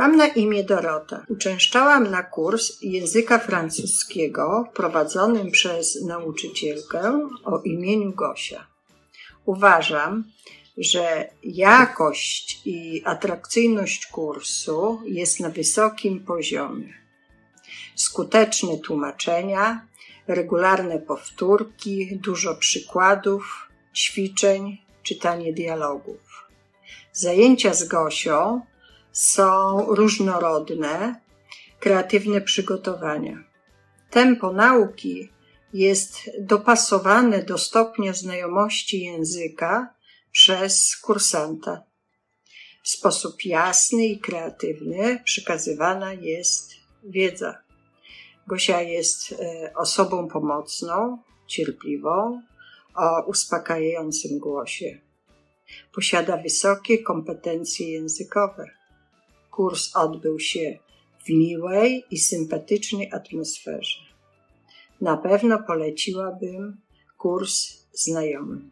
Mam na imię Dorota. Uczęszczałam na kurs języka francuskiego prowadzonym przez nauczycielkę o imieniu Gosia. Uważam, że jakość i atrakcyjność kursu jest na wysokim poziomie. Skuteczne tłumaczenia, regularne powtórki, dużo przykładów, ćwiczeń, czytanie dialogów. Zajęcia z Gosią są różnorodne, kreatywne przygotowania. Tempo nauki jest dopasowane do stopnia znajomości języka przez kursanta. W sposób jasny i kreatywny przekazywana jest wiedza. Gosia jest e, osobą pomocną, cierpliwą, o uspokajającym głosie. Posiada wysokie kompetencje językowe. Kurs odbył się w miłej i sympatycznej atmosferze. Na pewno poleciłabym kurs znajomym.